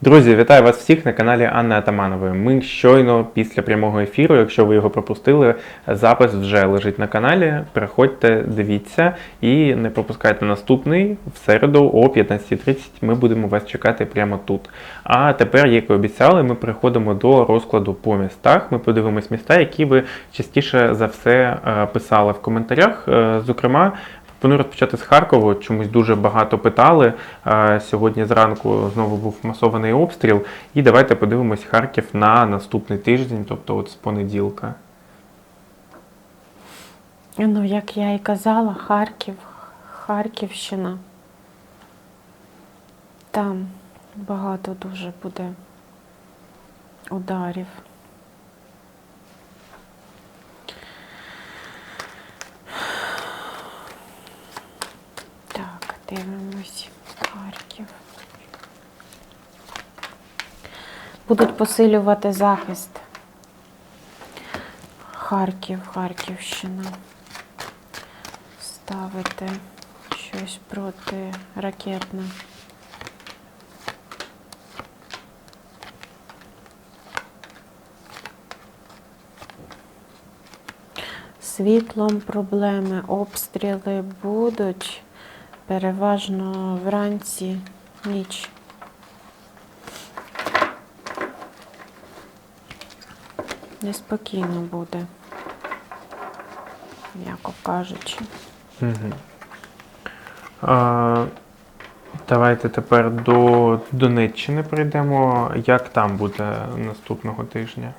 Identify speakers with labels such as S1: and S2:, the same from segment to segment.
S1: Друзі, вітаю вас всіх на каналі Анни Атаманової. Ми щойно після прямого ефіру, якщо ви його пропустили, запис вже лежить на каналі. Переходьте, дивіться і не пропускайте наступний в середу о 15.30. Ми будемо вас чекати прямо тут. А тепер, як і обіцяли, ми переходимо до розкладу по містах. Ми подивимось міста, які ви частіше за все е, писали в коментарях. Е, Зокрема, Пропоную розпочати з Харкова. Чомусь дуже багато питали. Е, Сьогодні зранку знову був масований обстріл. І давайте подивимось Харків на наступний тиждень, тобто от з понеділка.
S2: Ну, як я і казала, Харків, Харківщина. Там багато дуже буде ударів. Так, дивимось. Харків. Будуть посилювати захист. Харків, Харківщина. Ставити щось проти ракетне. Світлом проблеми, обстріли будуть переважно вранці, ніч. Неспокійно буде, м'яко кажучи.
S1: Угу. А, давайте тепер до Донеччини прийдемо. Як там буде наступного тижня?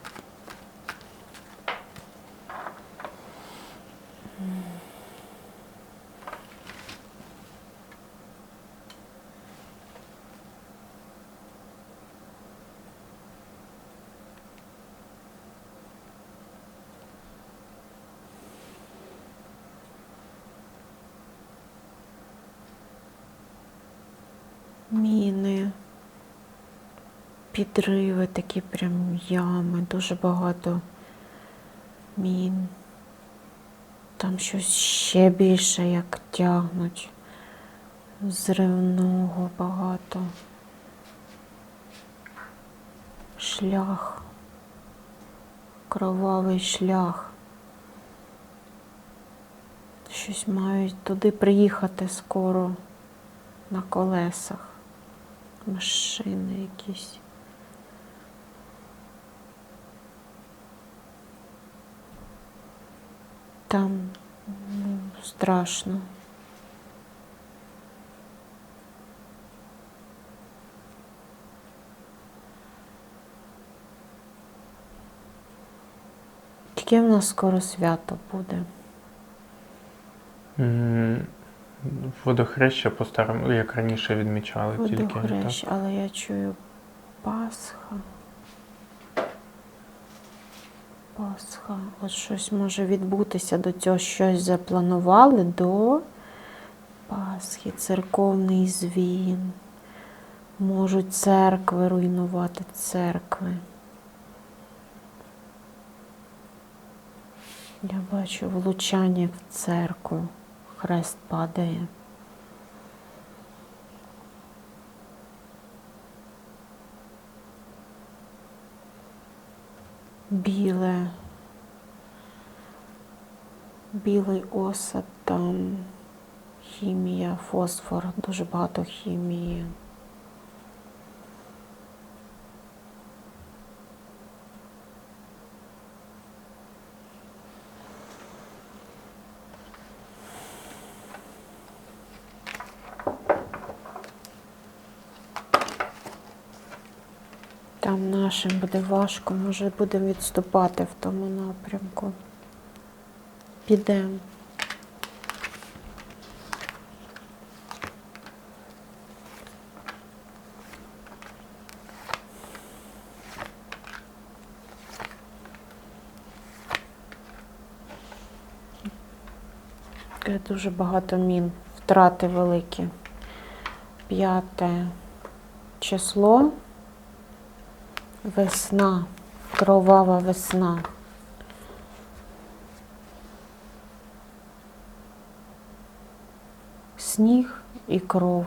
S2: Міни, підриви, такі прям ями, дуже багато мін. Там щось ще більше, як тягнуть. Зривного багато. Шлях. Кровавий шлях. Щось мають туди приїхати скоро на колесах. Машини якісь. Там ну, страшно. Яке в нас скоро свято буде?
S1: Водохреща по-старому, як раніше відмічали, тільки так.
S2: Але я чую Пасха. Пасха. От щось може відбутися до цього, щось запланували до Пасхи, церковний звін. Можуть церкви руйнувати церкви. Я бачу влучання в церкву. Хрест падає. біле, білий осад, там хімія, фосфор, дуже багато хімії. Там нашим буде важко, може будемо відступати в тому напрямку. Підемо. Дуже багато мін, втрати великі. П'яте число. Весна, кровава весна. Сніг і кров.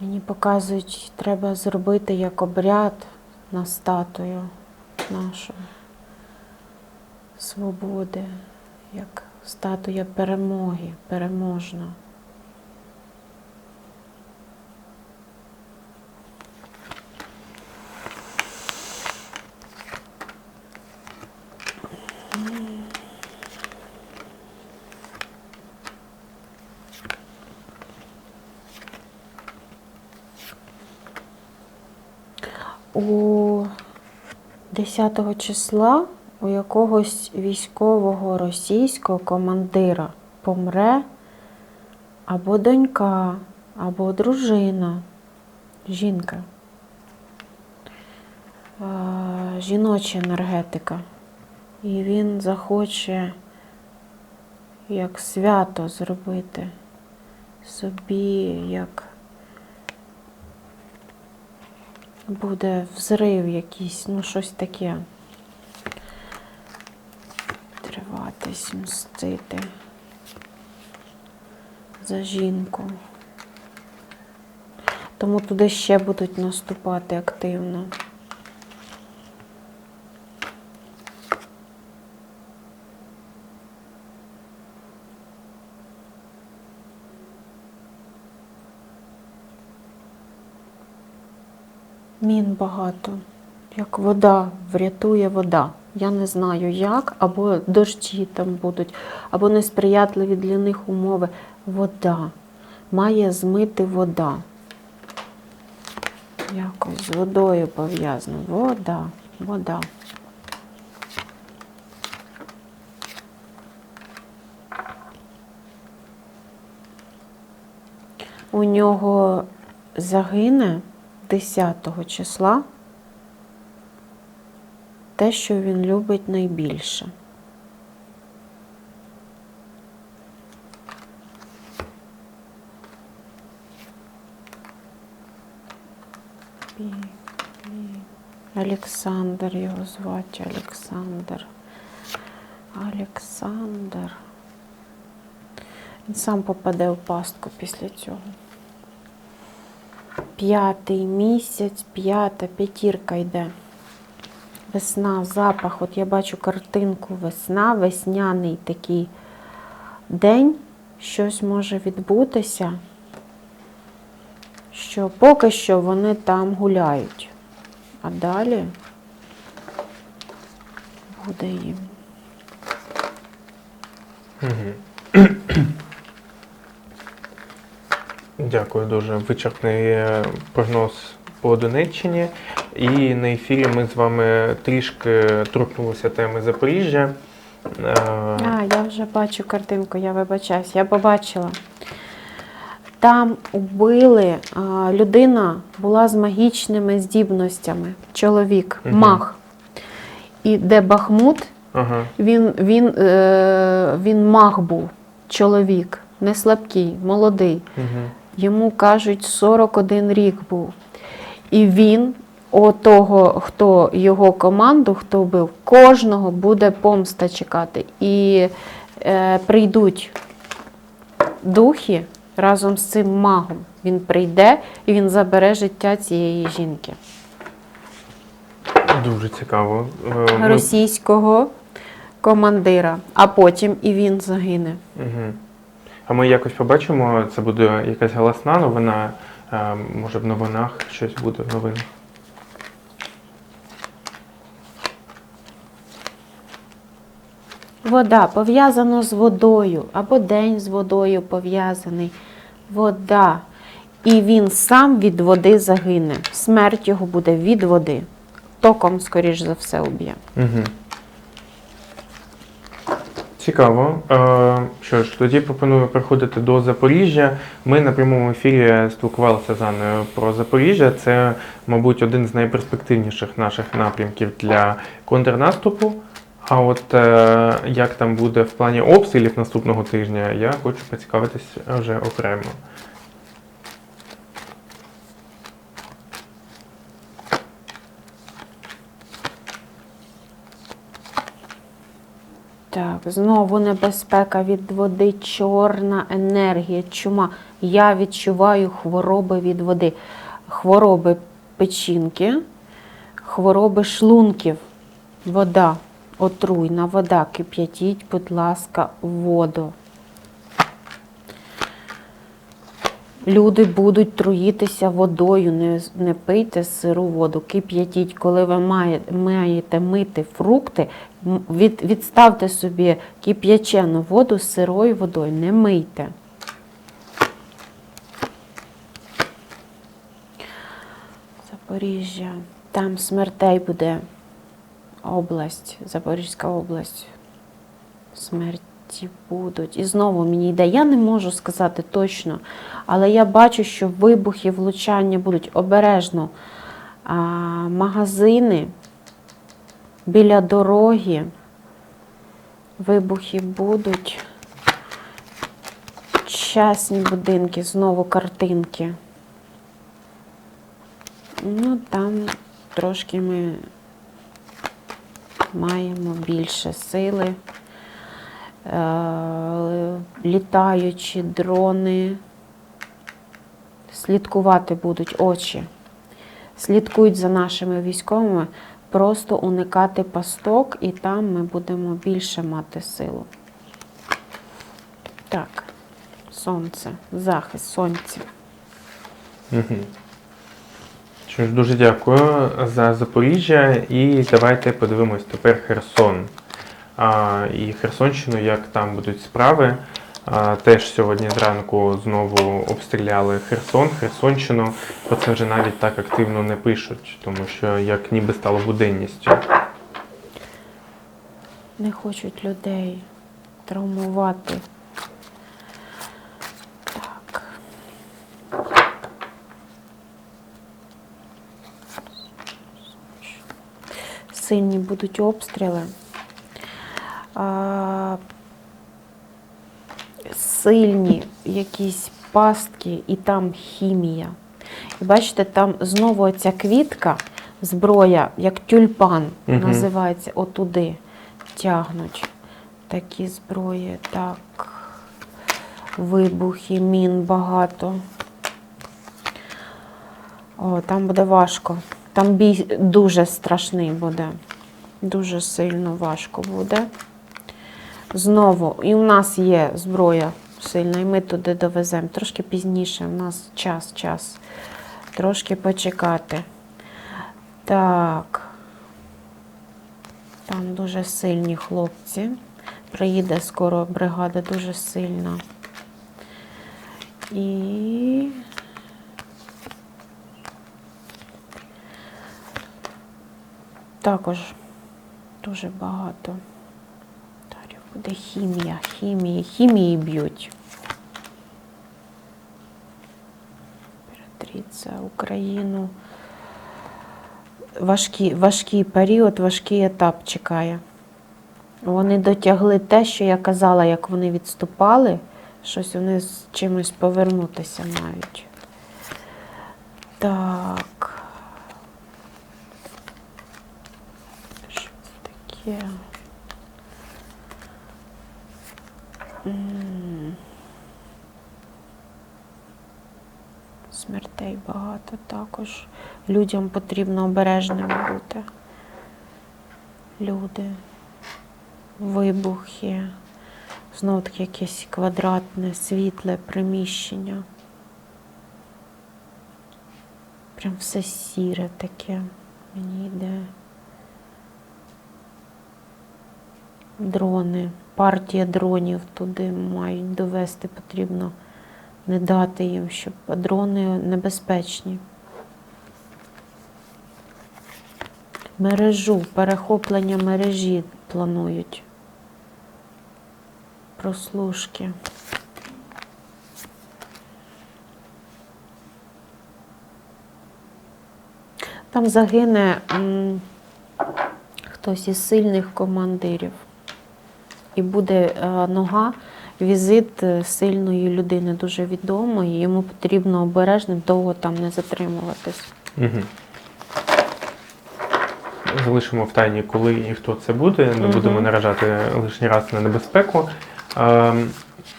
S2: Мені показують, треба зробити як обряд на статую нашу свободи. як статуя перемоги, переможна. У 10 числа у якогось військового російського командира помре або донька, або дружина, жінка. Жіноча енергетика. І він захоче як свято зробити собі, як буде взрив якийсь, ну щось таке. Триватись, мстити за жінку. Тому туди ще будуть наступати активно. Мін багато, як вода, врятує вода. Я не знаю як, або дощі там будуть, або несприятливі для них умови. Вода. Має змити вода. Якось з водою пов'язано. Вода, вода. У нього загине 10 числа те, що він любить найбільше. Олександр його звати, Олександр. Олександр. Він сам попаде в пастку після цього. П'ятий місяць, п'ята, п'ятірка йде. Весна, запах. От я бачу картинку весна, весняний такий день. Щось може відбутися, що поки що вони там гуляють. А далі буде їм.
S1: Дякую дуже. Вичерпний е, прогноз по Донеччині. І на ефірі ми з вами трішки торкнулися теми Запоріжжя. Е,
S2: А, я вже бачу картинку, я вибачаюсь, я побачила. Там убили, а, людина була з магічними здібностями, чоловік,
S1: Мгм.
S2: маг. І де Бахмут,
S1: Ага.
S2: він, він, е, він маг був, чоловік, не слабкий, молодий.
S1: Угу.
S2: Йому кажуть, 41 рік був. І він, того, хто його команду, хто вбив, кожного буде помста чекати. І е, прийдуть духи разом з цим магом. Він прийде і він забере життя цієї жінки.
S1: Дуже цікаво. Е, ми-
S2: Російського командира, а потім і він загине.
S1: Угу. А ми якось побачимо, це буде якась голосна новина, може в новинах щось буде в новинах.
S2: Вода пов'язано з водою, або день з водою пов'язаний. Вода. І він сам від води загине. Смерть його буде від води. Током, скоріш за все, уб'є.
S1: Угу. Цікаво. Е, що ж, тоді пропоную приходити до Запоріжжя. Ми на прямому ефірі спілкувалися з Анною про Запоріжжя. Це, мабуть, один з найперспективніших наших напрямків для контрнаступу. А от е, як там буде в плані обстрілів наступного тижня, я хочу поцікавитись вже окремо.
S2: Так, знову небезпека від води, чорна енергія, чума. я відчуваю хвороби від води. Хвороби печінки, хвороби шлунків, вода, отруйна вода. Кип'ятіть, будь ласка, воду. Люди будуть труїтися водою, не, не пийте сиру воду, кип'ятіть. Коли ви має- маєте мити фрукти, від, відставте собі кип'ячену воду з сирою водою, не мийте. Запоріжжя. Там смертей буде область, Запорізька область. Смерті будуть. І знову мені йде. Я не можу сказати точно, але я бачу, що вибухи, влучання будуть обережно. А, магазини біля дороги. Вибухи будуть. Частні будинки, знову картинки. Ну, там трошки ми маємо більше сили. Е, літаючі дрони. Слідкувати будуть очі. Слідкують за нашими військовими, просто уникати пасток, і там ми будемо більше мати силу. Так, сонце, захист, сонця.
S1: Угу. Дуже дякую за Запоріжжя. І давайте подивимось тепер Херсон. І Херсонщину, як там будуть справи. Теж сьогодні зранку знову обстріляли Херсон, Херсонщину. Про це вже навіть так активно не пишуть, тому що як ніби стало буденністю.
S2: Не хочуть людей травмувати. Так. Сильні будуть обстріли. Сильні якісь пастки і там хімія. І бачите, там знову ця квітка, зброя, як тюльпан
S1: Мгм.
S2: називається, отуди тягнуть такі зброї. Так, вибухи, мін багато. О, там буде важко. Там бій дуже страшний буде. Дуже сильно важко буде. Знову, і у нас є зброя сильна, і ми туди довеземо. Трошки пізніше, у нас час, час. Трошки почекати. Так. Там дуже сильні хлопці. Приїде скоро бригада дуже сильна. І також дуже багато. Буде хімія, хімії, хімії б'ють. Імператриця Україну. Важкий, важкий період, важкий етап чекає. Вони дотягли те, що я казала, як вони відступали, щось вони з чимось повернутися мають. Так. Що це таке? М. Смертей багато також. Людям потрібно обережними бути. Люди, вибухи, знову таки якесь квадратне, світле приміщення. Прям все сіре таке. Мені йде. Дрони, партія дронів туди мають довести потрібно, не дати їм, щоб дрони небезпечні. Мережу, перехоплення мережі планують. Прослушки. Там загине м, хтось із сильних командирів. І буде е, нога, візит е, сильної людини, дуже відомої. Йому потрібно обережним довго там не затримуватись.
S1: Угу. Залишимо в тайні, коли і хто це буде. Не
S2: Мгм.
S1: будемо наражати лишній раз на небезпеку. Ем,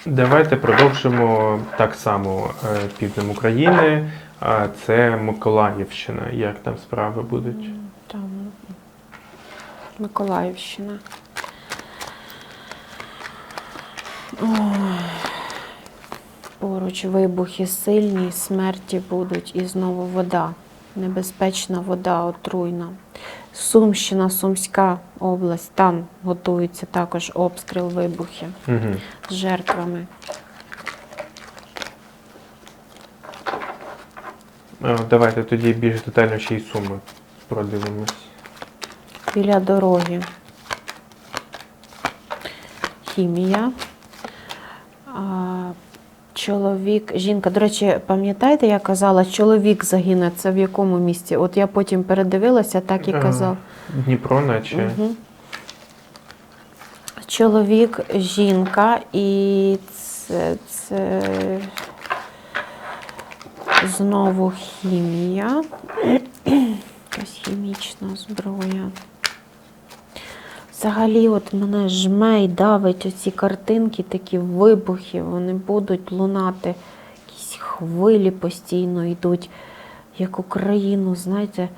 S1: Давайте продовжимо так само е, півднем України. Це Миколаївщина. Як там справи будуть?
S2: Там Миколаївщина. Поруч вибухи сильні, смерті будуть і знову вода. Небезпечна вода, отруйна. Сумщина, Сумська область, там готується також обстріл, вибухи
S1: Угу.
S2: з жертвами.
S1: Давайте тоді більш детально ще й суми продивимось.
S2: біля дороги. Хімія. Чоловік, жінка, до речі, пам'ятаєте, я казала, чоловік загине, це в якому місці? От я потім передивилася, так і
S1: Е,
S2: казав.
S1: Дніпро, наче.
S2: Угу. Чоловік, жінка, і це, це знову хімія. Якась хімічна зброя. Взагалі, от мене жме і давить оці картинки, такі вибухи, вони будуть лунати. Якісь хвилі постійно йдуть, як Україну, знаєте,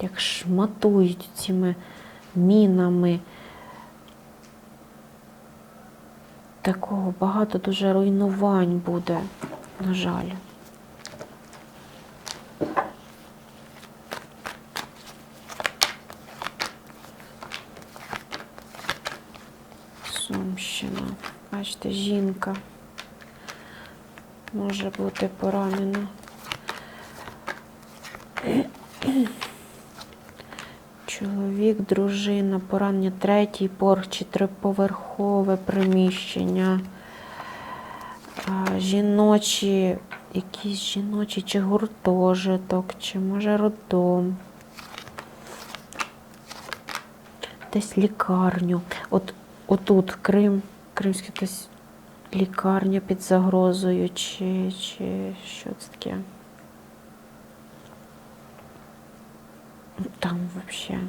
S2: як шматують цими мінами. Такого багато дуже руйнувань буде, на жаль. Сумщина. Бачите, жінка може бути поранена. Чоловік, дружина, поранення третій поверх чи триповерхове приміщення. Жіночі, якісь жіночі, чи гуртожиток, чи може роддом. Десь лікарню. От отут Крим, Кримська якась лікарня під загрозою, чи, чи що це таке? Там взагалі.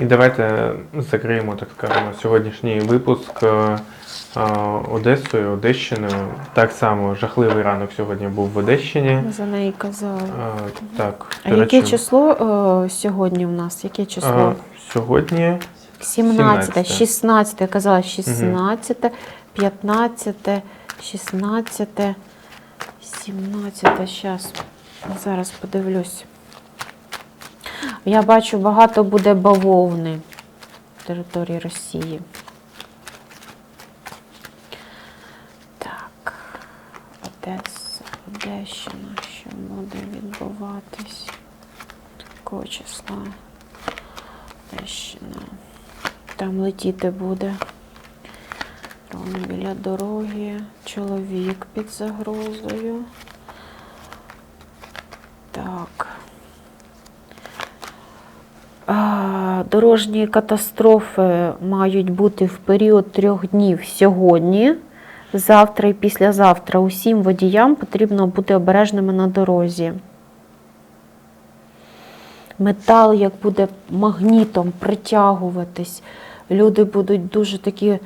S1: І давайте закриємо, так скажемо, сьогоднішній випуск е, е, Одесою, Одещиною. Так само жахливий ранок сьогодні був в Одещині.
S2: За неї казали.
S1: Е, Так,
S2: А яке
S1: речі,
S2: число е, сьогодні у нас? Яке число?
S1: е, сьогодні
S2: 17,
S1: 17.
S2: 16, я казала 16, 15, 16, 17, зараз, зараз подивлюсь. Я бачу, багато буде бавовни в території Росії. Так, Одеса, Одещина, що буде відбуватись? Якого числа? Одещина. Там летіти буде. Ровно біля дороги. Чоловік під загрозою. Так. А, Дорожні катастрофи мають бути в період трьох днів сьогодні, завтра і післязавтра. Усім водіям потрібно бути обережними на дорозі. Метал як буде магнітом притягуватись. Люди будуть дуже такі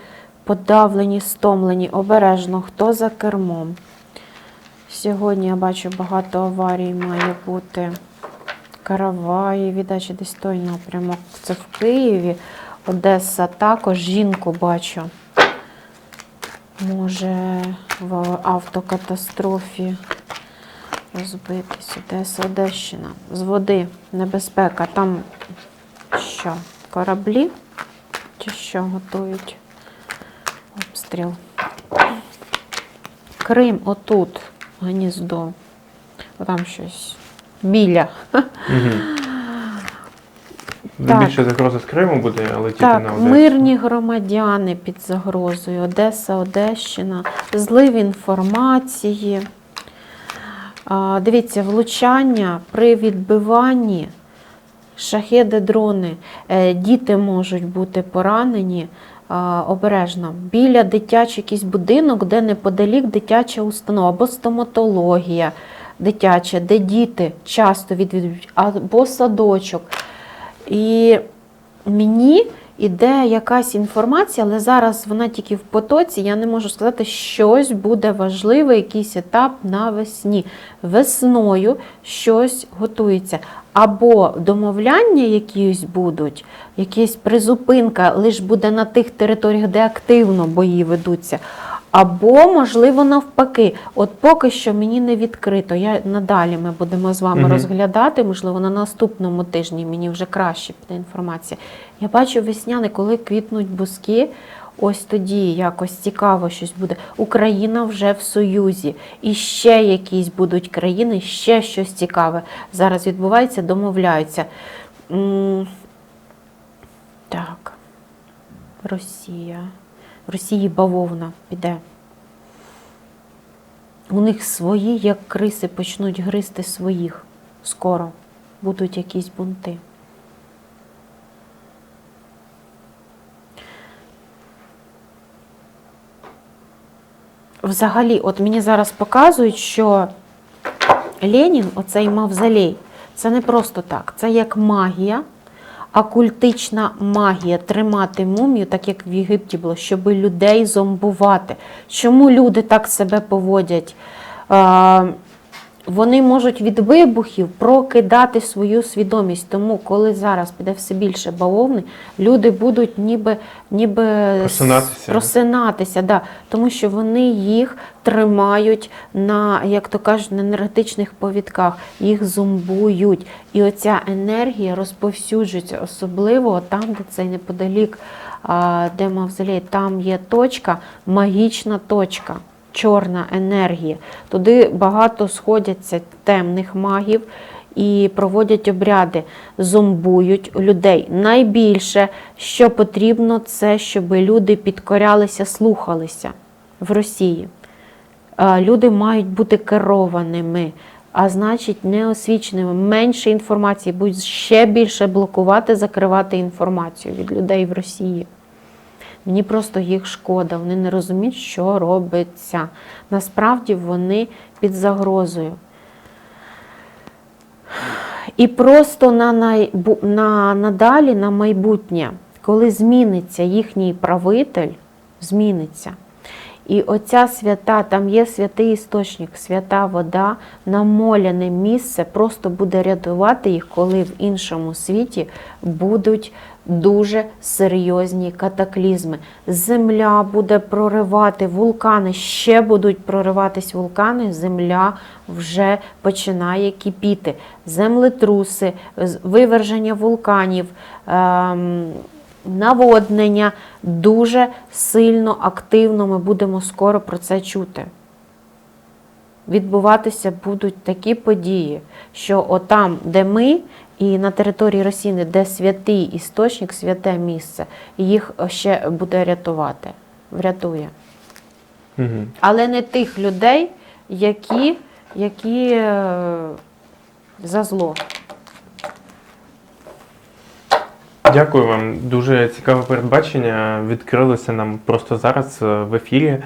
S2: подавлені, стомлені, обережно, хто за кермом. Сьогодні я бачу багато аварій має бути. Караваї, віддачі десь той напрямок. Це в Києві, Одеса також жінку бачу. Може в автокатастрофі розбитись. Одеса, Одещина. З води небезпека. Там що? Кораблі? Чи що готують? Обстріл. Крим отут, гніздо. Там щось біля.
S1: Угу.
S2: Так.
S1: Більше загроза з Криму буде летіти
S2: Так,
S1: на Одесу.
S2: мирні громадяни під загрозою. Одеса, Одещина, злив інформації. Дивіться, влучання при відбиванні, шахеди, дрони, Е, діти можуть бути поранені. Обережно. Біля дитячий якийсь будинок, де неподалік дитяча установа або стоматологія дитяча, де діти часто відвідують, або садочок. І мені іде якась інформація, але зараз вона тільки в потоці. Я не можу сказати, щось буде важливе, якийсь етап навесні. Весною щось готується. Або домовляння якісь будуть, якась призупинка лише буде на тих територіях, де активно бої ведуться. Або, можливо, навпаки, от поки що мені не відкрито. Я надалі ми будемо з вами
S1: Мгм.
S2: розглядати. Можливо, на наступному тижні мені вже краще піде інформація. Я бачу весняне, коли квітнуть бузки. Ось тоді якось цікаво щось буде. Україна вже в Союзі. І ще якісь будуть країни, ще щось цікаве. Зараз відбувається, домовляються. Так. Росія. В Росії бавовна піде. У них свої, як криси, почнуть гризти своїх. Скоро будуть якісь бунти. Взагалі, от мені зараз показують, що Ленін, оцей мавзолей, це не просто так, це як магія, окультична магія тримати мумію, так як в Єгипті було, щоб людей зомбувати. Чому люди так себе поводять? Вони можуть від вибухів прокидати свою свідомість. Тому, коли зараз піде все більше бавовни, люди будуть ніби, ніби
S1: Просинатися.
S2: просинатися, да, тому що вони їх тримають на, як то кажуть, на енергетичних повідках, їх зомбують. І оця енергія розповсюджується, особливо там, де цей неподалік, де мавзолей, там є точка, магічна точка. Чорна енергія. Туди багато сходяться темних магів і проводять обряди, зомбують людей. Найбільше, що потрібно, це щоб люди підкорялися, слухалися в Росії. Люди мають бути керованими, а значить, неосвіченими. Менше інформації, будуть ще більше блокувати, закривати інформацію від людей в Росії. Мені просто їх шкода, вони не розуміють, що робиться. Насправді вони під загрозою. І просто на, найбу- на надалі, на майбутнє, коли зміниться їхній правитель, зміниться. І оця свята, там є святий істочник, свята вода, намоляне місце просто буде рятувати їх, коли в іншому світі будуть дуже серйозні катаклізми. Земля буде проривати вулкани, ще будуть прориватись вулкани, земля вже починає кипіти. Землетруси, виверження вулканів. Ем, наводнення дуже сильно активно ми будемо скоро про це чути. Відбуватися будуть такі події, що отам, де ми, і на території Росії, де святий істочник, святе місце, їх ще буде рятувати. Врятує.
S1: Угу.
S2: Але не тих людей, які, які е, за зло.
S1: Дякую вам. Дуже цікаве передбачення. Відкрилося нам просто зараз е, в ефірі.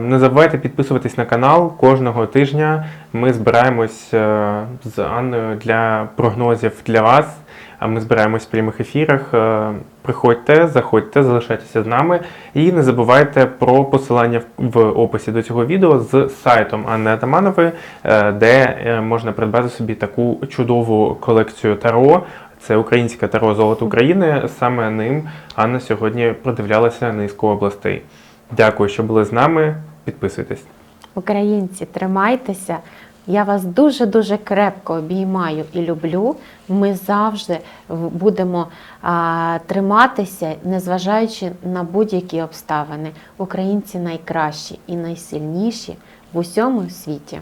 S1: Не забувайте підписуватись на канал. Кожного тижня ми збираємось е, з Анною для прогнозів для вас. А ми збираємось в прямих ефірах. Е, Приходьте, заходьте, залишайтеся з нами. І не забувайте про посилання в описі до цього відео з сайтом Анни Атаманової, е, де можна придбати собі таку чудову колекцію таро. Це українське таро Золото України. Саме ним Анна сьогодні продивлялася низку областей. Дякую, що були з нами. Підписуйтесь.
S2: Українці, тримайтеся. Я вас дуже-дуже крепко обіймаю і люблю. Ми завжди будемо а, триматися, незважаючи на будь-які обставини. Українці найкращі і найсильніші в усьому світі.